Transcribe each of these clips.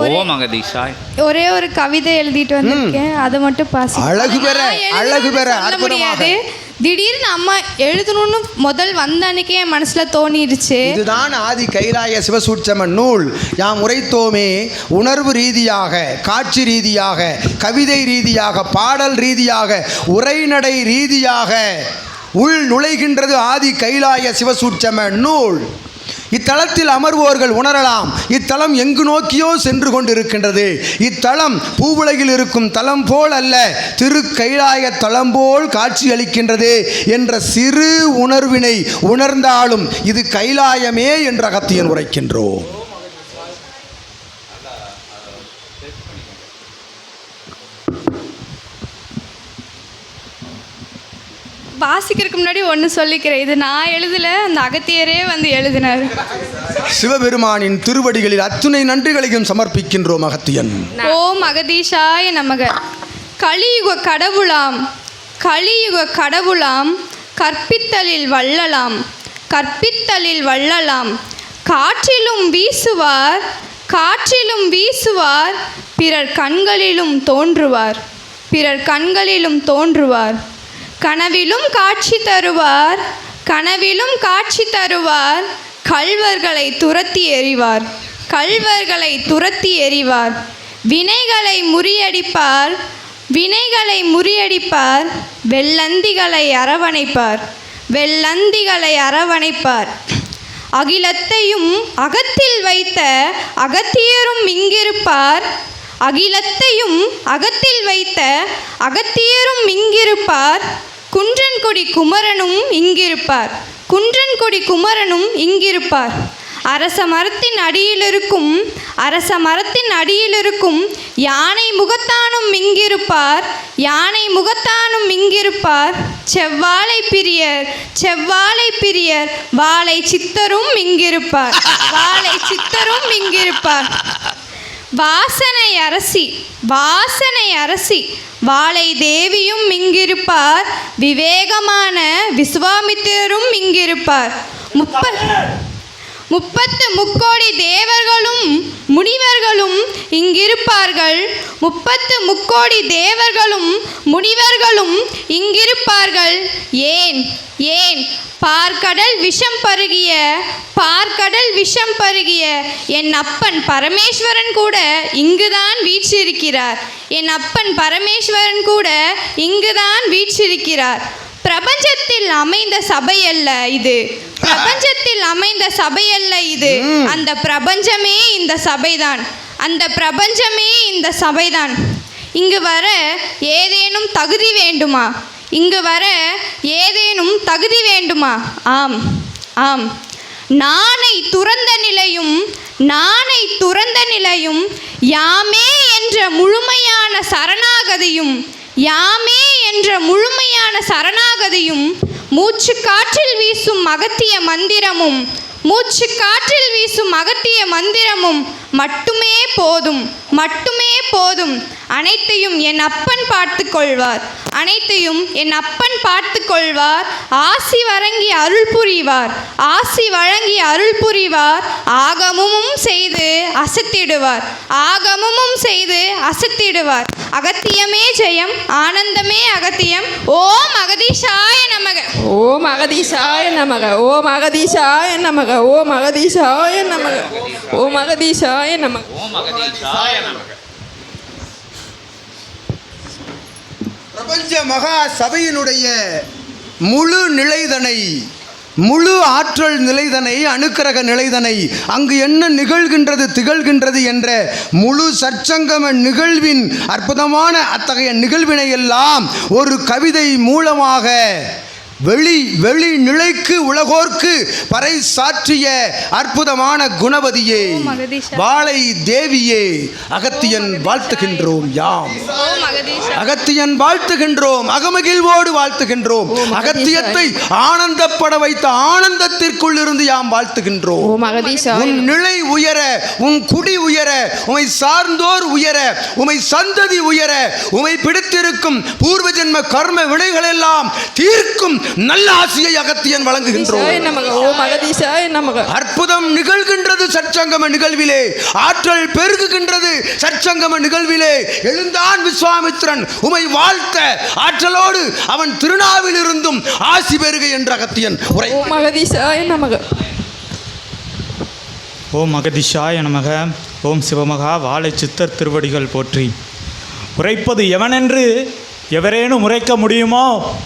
ஓம் அகதீஷாய் ஒரே ஒரு கவிதை எழுதிட்டு வந்திருக்கேன். அதை மட்டும் பாசி அழகு பெற அழகு பெற அற்புதமாக. திடீர்னு அம்மா எழுதணும்னு முதல் வந்த அன்னைக்கே என் மனசுல தோணிடுச்சு இதுதான் ஆதி கைலாய சிவசூட்சம நூல். யாம் உரைத்தோமே உணர்வு ரீதியாக காட்சி ரீதியாக கவிதை ரீதியாக பாடல் ரீதியாக உரைநடை ரீதியாக உள் நுழைகின்றது ஆதி கைலாய சிவசூட்சம நூல். இத்தலத்தில் அமர்வோர்கள் உணரலாம். இத்தலம் எங்கு நோக்கியோ சென்று கொண்டிருக்கின்றது. இத்தலம் பூவுலகில் இருக்கும் தலம் போல் அல்ல திரு கைலாய தலம் போல் காட்சி அளிக்கின்றது என்ற சிறு உணர்வினை உணர்ந்தாலும் இது கைலாயமே என்ற அகத்தியன் உரைக்கின்றோம். வாசிக்கிறதுக்கு முன்னாடி ஒன்று சொல்லிக்கிறேன். இது நான் எழுதல அந்த அகத்தியரே வந்து எழுதினார். சிவபெருமானின் திருவடிகளில் அத்துணை நன்றிகளையும் சமர்ப்பிக்கின்றோம் அகத்தியன். ஓம் அகதீஷாய நமக. கலியுக கடவுளாம் கலியுக கடவுளாம் கற்பித்தலில் வள்ளலாம் கற்பித்தலில் வள்ளலாம். காற்றிலும் வீசுவார் காற்றிலும் வீசுவார் பிறர் கண்களிலும் தோன்றுவார் பிறர் கண்களிலும் தோன்றுவார். கனவிலும் காட்சி தருவார் கனவிலும் காட்சி தருவார். கள்வர்களை துரத்தி எறிவார் கள்வர்களை துரத்தி எறிவார். வினைகளை முறியடிப்பார் வினைகளை முறியடிப்பார். வெள்ளந்திகளை அரவணைப்பார் வெள்ளந்திகளை அரவணைப்பார். அகிலத்தையும் அகத்தில் வைத்த அகத்தியரும் இங்கிருப்பார். அகிலத்தையும் அகத்தில் வைத்த அகத்தியரும் இங்கிருப்பார். குன்றன்குடி குமரனும் இங்கிருப்பார். குன்றன்குடி குமரனும் இங்கிருப்பார். அரச மரத்தின் அடியிலிருக்கும் அரச மரத்தின் அடியிலிருக்கும் யானை முகத்தானும் இங்கிருப்பார். யானை முகத்தானும் இங்கிருப்பார். செவ்வாழை பிரியர் செவ்வாழை பிரியர் வாழை சித்தரும் இங்கிருப்பார். வாழை சித்தரும் இங்கிருப்பார். வாசனை அரசி வாசனை அரசி. வாழை தேவியும் இங்கிருப்பார் விவேகமான விஸ்வாமித்திரரும் இங்கிருப்பார். முப்ப முப்பத்து முக்கோடி தேவர்களும் முனிவர்களும் இங்கிருப்பார்கள். முப்பத்து முக்கோடி தேவர்களும் முனிவர்களும் இங்கிருப்பார்கள். ஏன்? ஏன்? பார்க்கடல் விஷம் பருகிய பார்க்கடல் விஷம் பருகிய என் அப்பன் பரமேஸ்வரன் கூட இங்குதான் வீற்றிருக்கிறார். என் அப்பன் பரமேஸ்வரன் கூட இங்குதான் வீற்றிருக்கிறார். பிரபஞ்சத்தில் அமைந்த சபை அல்ல இது. பிரபஞ்சத்தில் அமைந்த சபை அல்ல இது. அந்த பிரபஞ்சமே இந்த சபைதான். அந்த பிரபஞ்சமே இந்த சபைதான். இங்கு வர ஏதேனும் தகுதி வேண்டுமா? இங்கு வர ஏதேனும் தகுதி வேண்டுமா? ஆம் ஆம். நானை துறந்த நிலையும் நானை துறந்த நிலையும் யாமே என்ற முழுமையான சரணாகதியும் யாமே என்ற முழுமையான சரணாகதியும் மூச்சு காற்றில் வீசும் அகத்திய மந்திரமும் மூச்சு காற்றில் வீசும் அகத்திய மந்திரமும் மட்டுமே போதும் மட்டுமே போதும். அனைத்தையும் என் அப்பன் பார்த்து கொள்வார். அனைத்தையும் என் அப்பன் பார்த்து கொள்வார். ஆசி வழங்கி அருள் புரிவார். ஆசி வழங்கி அருள் புரிவார். ஆகமும் செய்து அசத்திடுவார். ஆகமும் செய்து அசத்திடுவார். அகத்தியமே ஜெயம் ஆனந்தமே அகத்தியம். ஓம் அகதீஷாய நமக. ஓம் அகதீஷாய நமக. ஓம் அகதீஷாய நமக. ஓம் அகதீஷாய நமக. ஓம் அகதீஷாய நமக. ஓம் அகதீஷாய நமக. பிரபஞ்ச மகா சபையினுடைய முழு நிலைதனை முழு ஆற்றல் நிலைதனை அணுக்கரக நிலைதனை அங்கு என்ன நிகழ்கின்றது திகழ்கின்றது என்ற முழு சற்சங்கம நிகழ்வின் அற்புதமான அத்தகைய நிகழ்வினை எல்லாம் ஒரு கவிதை மூலமாக வெளி வெளி நிலைக்கு உலகோர்க்கு பறை சாற்றிய அற்புதமான அகதீஷா. வாழை தேவியே அகத்தியன் வாழ்த்துகின்றோம் யாம். அகத்தியன் வாழ்த்துகின்றோம் அகமகிழ்வோடு வாழ்த்துகின்றோம். அகத்தியத்தை ஆனந்தப்பட வைத்த ஆனந்தத்திற்குள் இருந்து யாம் வாழ்த்துகின்றோம். உன் நிலை உயர உன் குடி உயர உமை சார்ந்தோர் உயர உமை சந்ததி உயர உமை பிடித்திருக்கும் பூர்வ ஜென்ம கர்ம வினைகளெல்லாம் தீர்க்கும் நல்ல ஆசியை அகத்தியன் வழங்குகின்றோம். அற்புதம் நிகழ்கின்றது சற்சங்கம நிகழ்விலே. ஆற்றல் பெருகுகின்றது சற்சங்கம நிகழ்விலே. எழுந்தான் விஸ்வாமித்திரன் உமை வாழ்த்த. ஆற்றலோடு அவன் திருநாவில் இருந்தும் ஆசி பெருக என்ற அகத்தியன் உரை. ஓம் அகதீஷாய நமக. ஓம் அகதிஷாய நமக ஓம் சிவமகா வாழை சித்தர் திருவடிகள் போற்றி. உரைப்பது எவனென்று எவரேனும் உரைக்க முடியுமோ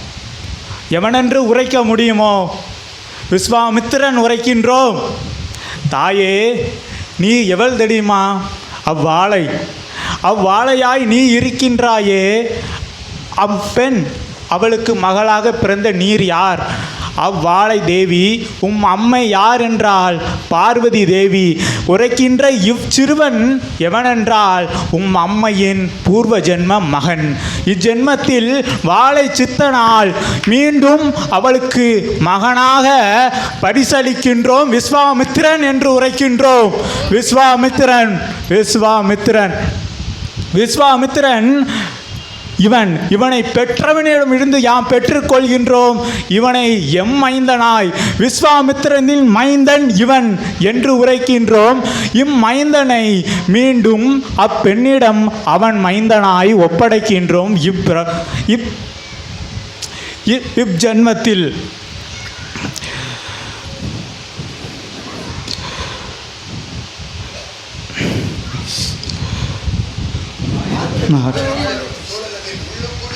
எவனென்று உரைக்க முடியுமோ? விஸ்வாமித்திரன் உரைக்கின்றோம். தாயே நீ எவள் தெரியுமா? அவ்வாளை. அவ்வாளையாய் நீ இருக்கின்றாயே. அப்பெண் அவளுக்கு மகளாக பிறந்த நீர் யார்? அவ்வாளை தேவி உம் அம்மை யார் என்றால் பார்வதி தேவி உரைக்கின்ற இவ்சிறுவன் எவனென்றால்? உம் அம்மையின் பூர்வ ஜென்ம மகன். இஜென்மத்தில் வாழை சித்தனால் மீண்டும் அவளுக்கு மகனாக பரிசளிக்கின்றோம். விஸ்வாமித்திரன் என்று உரைக்கின்றோம். விஸ்வாமித்திரன் விஸ்வாமித்திரன். விஸ்வாமித்திரன் இவன் இவனை பெற்றவனிடம் இருந்து யாம் பெற்றுக்கொள்கின்றோம். இவனை எம் மைந்தனாய் விஸ்வாமித்திரனின் மைந்தன் இவன் என்று உரைக்கின்றோம். இம்மைந்தனை மீண்டும் அப்பெண்ணிடம் அவன் மைந்தனாய் ஒப்படைக்கின்றோம். இப்ர இப் இப் இப்ஜன்மத்தில்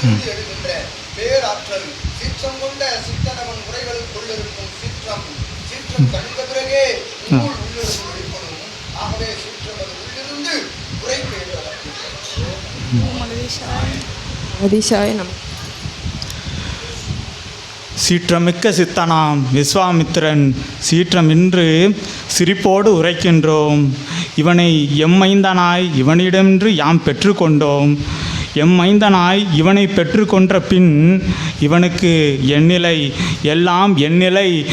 நான் பேராற்றல் சீற்றம் கொண்ட சித்தனவன் உரைகளுக்குள் இருக்கும் சீற்றம். சீற்றம் தணிந்த பிறகே நூல் உள்ளிருந்து வெளிப்படும் ஆகவே சீற்றம் அது உள்ளிருந்து நமக சீற்றமிக்க சித்தனாம் விஸ்வாமித்திரன் சீற்றமின்று சிரிப்போடு உரைக்கின்றோம். இவனை எம்மைந்தனாய் இவனிடமின்று யாம் பெற்றுக்கொண்டோம். எம் மைந்தனாய் இவனை பெற்றுக்கொண்ட பின் இவனுக்கு எண்ணிலை எல்லாம் எண்ணிலை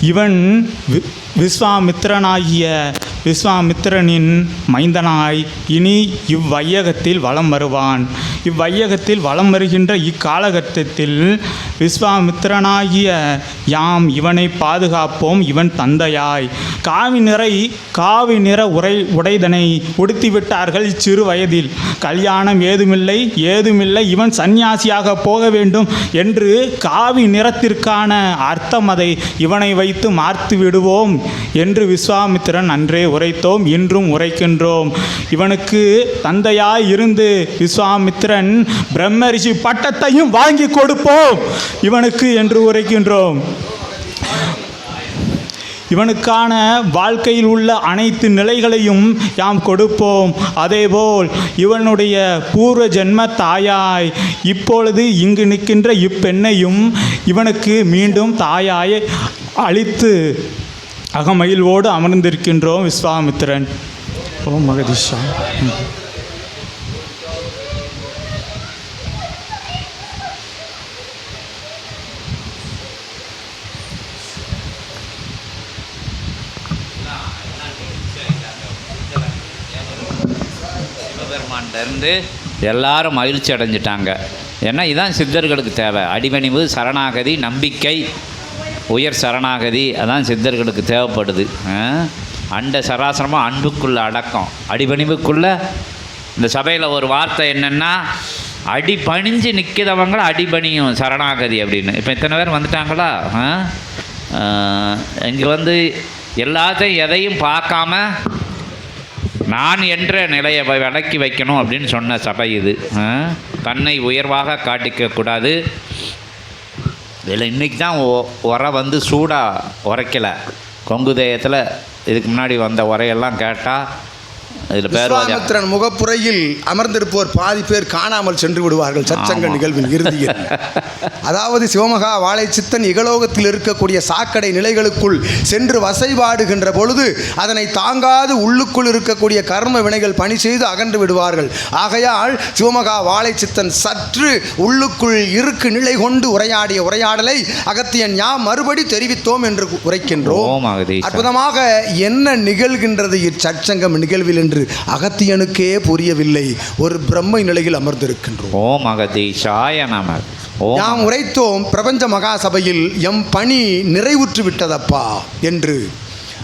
இவன் வி- விஸ்வாமித்திரனாகிய விஸ்வாமித்திரனின் மைந்தனாய் இனி இவ்வையகத்தில் வலம் வருவான். இவ்வையகத்தில் வலம் வருகின்ற இக்காலகட்டத்தில் விஸ்வாமித்திரனாகிய யாம் இவனை பாதுகாப்போம் இவன் தந்தையாய். காவி நிறை காவி நிற உரை உடைதனை உடுத்திவிட்டார்கள் இச்சிறு வயதில். கல்யாணம் ஏதுமில்லை ஏதுமில்லை இவன் சந்நியாசியாக போக வேண்டும் என்று காவி நிறத்திற்கான அர்த்தம் அதை இவனை வைத்து மார்த்து விடுவோம் என்று விஸ்வாமித்திரன் அன்றே உரைத்தோம் இன்றும் உரைக்கின்றோம். இவனுக்கு தந்தையாய் இருந்து விஸ்வாமித்திரன் பிரம்மரிஷி பட்டத்தையும் வாங்கி கொடுப்போம் இவனுக்கு என்று உரைக்கின்றோம். இவனுக்கான வாழ்க்கையில் உள்ள அனைத்து நிலைகளையும் யாம் கொடுப்போம். அதேபோல் இவனுடைய பூர்வ ஜென்ம தாயாய் இப்பொழுது இங்கு நிற்கின்ற இப்பெண்ணையும் இவனுக்கு மீண்டும் தாயாய் அழித்து அகமயில்வோடு அமர்ந்திருக்கின்றோம் விஸ்வாமித்திரன். ஓம் மகதீஷா இருந்து எல்லாரும் மகிழ்ச்சி அடைஞ்சிட்டாங்க. ஏன்னா இதான் சித்தர்களுக்கு தேவை. அடிபணிவு சரணாகதி நம்பிக்கை உயர் சரணாகதி அதான் சித்தர்களுக்கு தேவைப்படுது. அண்ட சராசரமாக அன்புக்குள்ளே அடக்கம். அடிபணிவுக்குள்ள இந்த சபையில் ஒரு வார்த்தை என்னென்னா அடி பணிஞ்சு நிற்கிறவங்கள அடிபணியும் சரணாகதி அப்படின்னு. இப்போ இத்தனை பேர் வந்துட்டாங்களா? இங்கே வந்து எல்லாத்தையும் எதையும் பார்க்காம நான் என்ற நிலையை விளக்கி விலக்கி வைக்கணும் அப்படின்னு சொன்ன சபை இது. தன்னை உயர்வாக காட்டிக்கக்கூடாது இதில் இன்றைக்கி தான் ஒ- உரை வந்து சூடாக உரைக்கலை. கொங்கு தேயத்தில் இதுக்கு முன்னாடி வந்த உரையெல்லாம் கேட்டால் இதில் பேர் முகப்புறையில் அமர்ந்திருப்போர் பாதி பேர் காணாமல் சென்று விடுவார்கள். சச்சங்க. நிகழ்வின் இறுதியில். அதாவது சிவமகா வாழை சித்தன் இகலோகத்தில் இருக்கக்கூடிய சாக்கடை நிலைகளுக்குள் சென்று வசைபாடுகின்ற பொழுது அதனை தாங்காது உள்ளுக்குள் இருக்கக்கூடிய கர்ம வினைகள் பணி செய்து அகன்று விடுவார்கள். ஆகையால் சிவமகா வாழை சித்தன் சற்று உள்ளுக்குள் இருக்கு நிலை கொண்டு உரையாடிய உரையாடலை அகத்தியன் யாம் மறுபடி தெரிவித்தோம் என்று உரைக்கின்றோம். அற்புதமாக என்ன நிகழ்கின்றது இச்சற்சங்கம் நிகழ்வில் என்று என்று அகத்தியனுக்கே புரியவில்லை. ஒரு பிரம்மை நிலையில் அமர்ந்திருக்கின்றோம். ஓம் அகதீஷாய ஓம் நாம் உரைத்தோம் பிரபஞ்ச மகாசபையில் எம் பணி நிறைவுற்று விட்டதப்பா? என்று.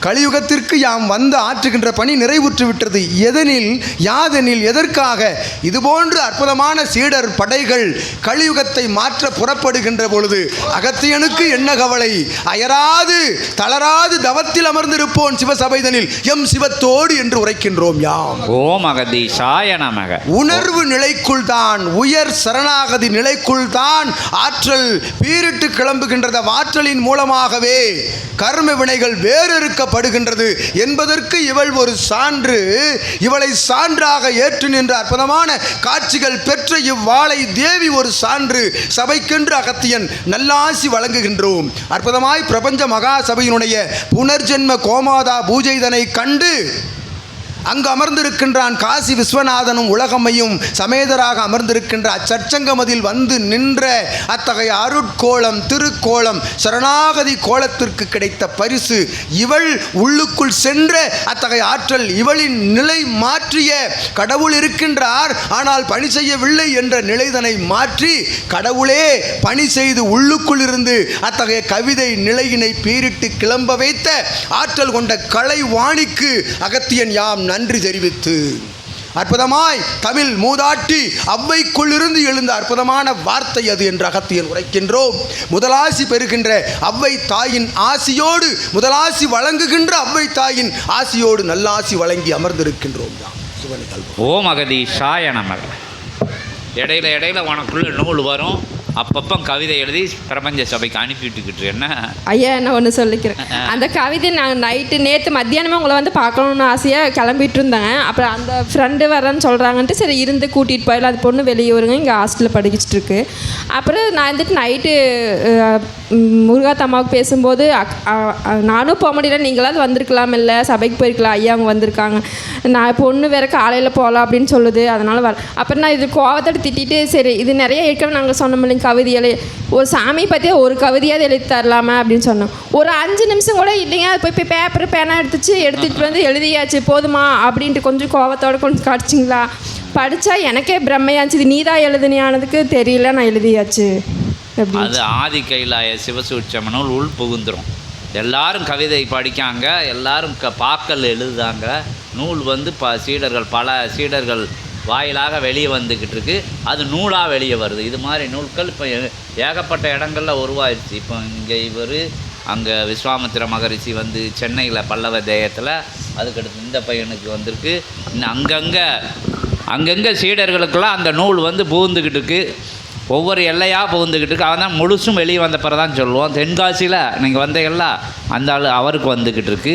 கலியுகத்திற்கு யாம் வந்து ஆற்றுகின்ற பணி நிறைவுற்று விட்டது. எதனில் யாதெனில் எதற்காக? இதுபோன்று அற்புதமான சீடர் படைகள் கலியுகத்தை மாற்ற புறப்படுகின்ற பொழுது அகத்தியனுக்கு என்ன கவலை? அயராது தளராது தவத்தில் அமர்ந்திருப்போன் சிவசபைதனில். எம் சிவத்தோடு என்று உரைக்கின்றோம் யாம். ஓம் அகதீஷாய நமக. உணர்வு நிலைக்குள் தான் உயர் சரணாகதி நிலைக்குள் தான் ஆற்றல் பீரிட்டு கிளம்புகின்றது ஆற்றலின் மூலமாகவே கர்ம வினைகள் வேறறுக்கப்படுகின்றது என்பதற்கு இவள் ஒரு சான்று. இவளை சான்றாக ஏற்று நின்ற அற்புதமான காட்சிகள் பெற்ற இவ்வாளை தேவி ஒரு சான்று. சபைக்கென்று அகத்தியன் நல்லாசி வழங்குகின்றோம். அற்புதமாய் பிரபஞ்ச மகா சபையினுடைய புனர்ஜென்ம கோமாதா பூஜைதனை கண்டு அங்கு அமர்ந்திருக்கின்றான் காசி விஸ்வநாதனும் உலகமையும். சமேதராக அமர்ந்திருக்கின்ற அச்சச்சங்கமதில் வந்து நின்ற அத்தகைய அருட்கோளம் திருக்கோலம் சரணாகதி கோலத்திற்கு கிடைத்த பரிசு. இவள் உள்ளுக்குள் சென்ற அத்தகைய ஆற்றல் இவளின் நிலை மாற்றிய கடவுள் இருக்கின்றார். ஆனால் பணி செய்யவில்லை என்ற நிலைதனை மாற்றி கடவுளே பணி செய்து உள்ளுக்குள் இருந்து அத்தகைய கவிதை நிலையினை பீரிட்டு கிளம்ப வைத்த ஆற்றல் கொண்ட கலைவாணிக்கு அகத்தியன் யாம் நன்றி. நன்றி தெரிவித்து அற்புதமாய் தமிழ் மூதாட்டி அவ்வைக்குள்ளிருந்து எழுந்த அற்புதமான வார்த்தை அது என்று அகத்தியன் உரைக்கின்றோம். முதலாசி பெறுகின்ற அவ்வை தாயின் ஆசியோடு முதலாசி வழங்குகின்ற அவ்வை தாயின் ஆசியோடு நல்லாசி வழங்கி அமர்ந்திருக்கின்றோம். யாம் ஓ ஓம் அகதீஷாய நமக. இடையில இடையில உனக்குள்ள நூல் வரும். அப்பப்போ கவிதை எழுதி பிரபஞ்ச சபைக்கு அனுப்பிட்டுக்கிட்டு என்ன? ஐயா என்ன ஒன்று சொல்லிக்கிறேன். அந்த கவிதை நான் நைட்டு நேற்று மத்தியானமே உங்களை வந்து பார்க்கணுன்னு ஆசையாக கிளம்பிட்டு இருந்தேன் அப்புறம் அந்த ஃப்ரெண்டு வரேன்னு சொல்கிறாங்கன்ட்டு சரி இருந்து கூட்டிகிட்டு போயிடலாம். அது பொண்ணு வெளியே வருங்க இங்கே ஹாஸ்டலில் படிச்சுட்டு இருக்கு. அப்புறம் நான் வந்துட்டு நைட்டு முருகாத் அம்மாவுக்கு பேசும்போது நானும் போக முடியல நீங்களாவது வந்திருக்கலாம் இல்லை சபைக்கு போயிருக்கலாம். ஐயா அவங்க வந்திருக்காங்க. நான் பொண்ணு வேற காலையில் போகலாம் அப்படின்னு சொல்லுது அதனால் வர அப்புறம் நான் இது கோவத்தோட திட்டிட்டு சரி இது நிறைய ஏற்கனவே நாங்கள் சொன்னோம் இல்லைங்க கவிதைகளை ஒரு சாமி பற்றியே ஒரு கவிதையாவது எழுதி தரலாமா அப்படின்னு சொன்னோம். ஒரு அஞ்சு நிமிஷம் கூட இல்லைங்க. அது போய் போய் பேப்பர் பேனா எடுத்துச்சு எடுத்துகிட்டு வந்து எழுதியாச்சு. போதுமா? அப்படின்ட்டு கொஞ்சம் கோவத்தோட கொஞ்சம் காட்டுச்சிங்களா? படித்தா எனக்கே பிரம்மையாச்சு இது நீதான் எழுதுனியானதுக்கு தெரியல நான் எழுதியாச்சு. அது ஆதி கைலாய சிவசூட்சமனுள் உள் புகுந்துடும் எல்லாரும் கவிதை படிக்காங்க எல்லாரும் க பாக்கல் எழுதுதாங்க. நூல் வந்து ப சீடர்கள் பல சீடர்கள் வாயிலாக வெளியே வந்துக்கிட்டு இருக்கு அது நூலாக வெளியே வருது. இது மாதிரி நூல்கள் இப்போ ஏகப்பட்ட இடங்களில் உருவாயிருச்சு. இப்போ இங்கே இவர் அங்கே விஸ்வாமித்திர மகரிஷி வந்து சென்னையில் பல்லவ தேயத்தில் அதுக்கடுத்து இந்த பையனுக்கு வந்திருக்கு. இன்னும் அங்கங்கே அங்கங்கே சீடர்களுக்கெல்லாம் அந்த நூல் வந்து புகுந்துக்கிட்டு இருக்கு ஒவ்வொரு எல்லையாக புகுந்துக்கிட்டு இருக்கு அவன் தான் முழுசும் வெளியே வந்த பிறகு தான் சொல்லுவோம். தென்காசியில் நீங்கள் வந்தீங்களா அந்த ஆள் அவருக்கு வந்துக்கிட்டு இருக்கு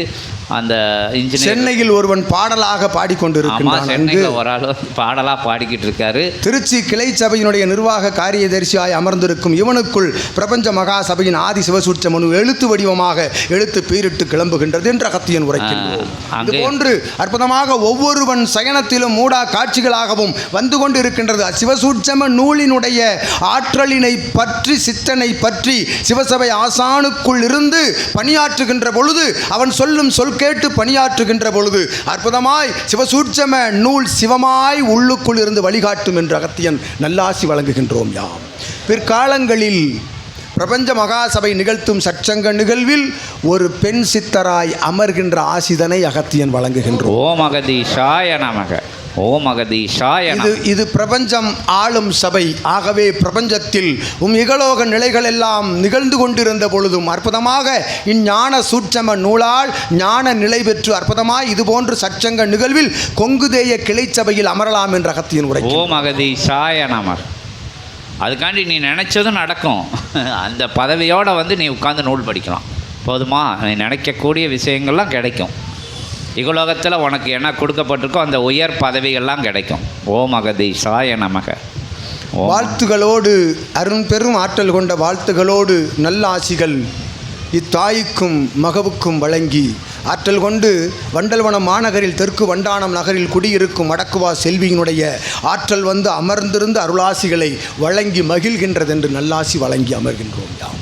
அந்த இன்ஜினியர் சென்னையில் ஒருவன் பாடலாக அங்கு சென்னையில் ஒரு ஆள் பாடலாக பாடிக்கிட்டு இருக்காரு திருச்சி கிளை சபையினுடைய நிர்வாக காரியதரிசியாய் அமர்ந்திருக்கும் இவனுக்குள் பிரபஞ்ச மகா சபையின் ஆதி சிவசூட்ச மனு எழுத்து வடிவமாக எழுத்து பீரிட்டு கிளம்புகின்றது என்று அகத்தியன் உரைக்கின்றோம் அங்கே- போன்று அற்புதமாக ஒவ்வொருவன் சயனத்திலும் மூடா காட்சிகளாகவும் வந்து கொண்டு இருக்கின்றது சிவசூட்சம நூலினுடைய ஆற்றலினை பற்றி சித்தனை பற்றி சிவசபை ஆசானுக்குள் இருந்து பணியாற்றுகின்ற பொழுது அவன் சொல்லும் சொல் கேட்டு பணியாற்றுகின்ற பொழுது அற்புதமாய் சிவசூட்சம நூல் சிவமாய் உள்ளுக்குள் இருந்து வழிகாட்டும் என்று அகத்தியன் நல்லாசி வழங்குகின்றோம் யாம். பிற்காலங்களில் பிரபஞ்ச மகாசபை நிகழ்த்தும் சற்சங்க நிகழ்வில் ஒரு பெண் சித்தராய் அமர்கின்ற ஆசிதனை அகத்தியன் வழங்குகின்றோம். ஓம் அகதீஷாய நமக. ஓம் அகதீஷாய இது இது பிரபஞ்சம் ஆளும் சபை. ஆகவே பிரபஞ்சத்தில் உம் இகலோக நிலைகள் எல்லாம் நிகழ்ந்து கொண்டிருந்த பொழுதும் அற்புதமாக இஞ்ஞான சூட்சம நூலால் ஞான நிலை பெற்று அற்புதமாய் இதுபோன்று சற்சங்க நிகழ்வில் கொங்குதேய கிளை சபையில் அமரலாம் என்ற அகத்தியன் உரை ஓம் அகதீஷாய நமக. அதுக்காண்டி நீ நினச்சதும் நடக்கும். அந்த பதவியோடு வந்து நீ உட்காந்து நூல் படிக்கலாம். போதுமா? நீ நினைக்கக்கூடிய விஷயங்கள்லாம் கிடைக்கும். இகலோகத்தில் உனக்கு என்ன கொடுக்கப்பட்டிருக்கோ அந்த உயர் பதவிகள்லாம் கிடைக்கும். ஓம் சாய நமக. வாழ்த்துகளோடு அருண் பெரும் ஆற்றல் கொண்ட வாழ்த்துகளோடு நல்ல ஆசிகள் இத்தாய்க்கும் மகவுக்கும் வழங்கி ஆற்றல் கொண்டு வண்டல்வனம் மாநகரில் தெற்கு வண்டானம் நகரில் குடியிருக்கும் வடக்குவா செல்வியினுடைய ஆற்றல் வந்து அமர்ந்திருந்து அருளாசிகளை வழங்கி மகிழ்கின்றதென்று நல்லாசி வழங்கி அமர்கின்றோம் யாம்.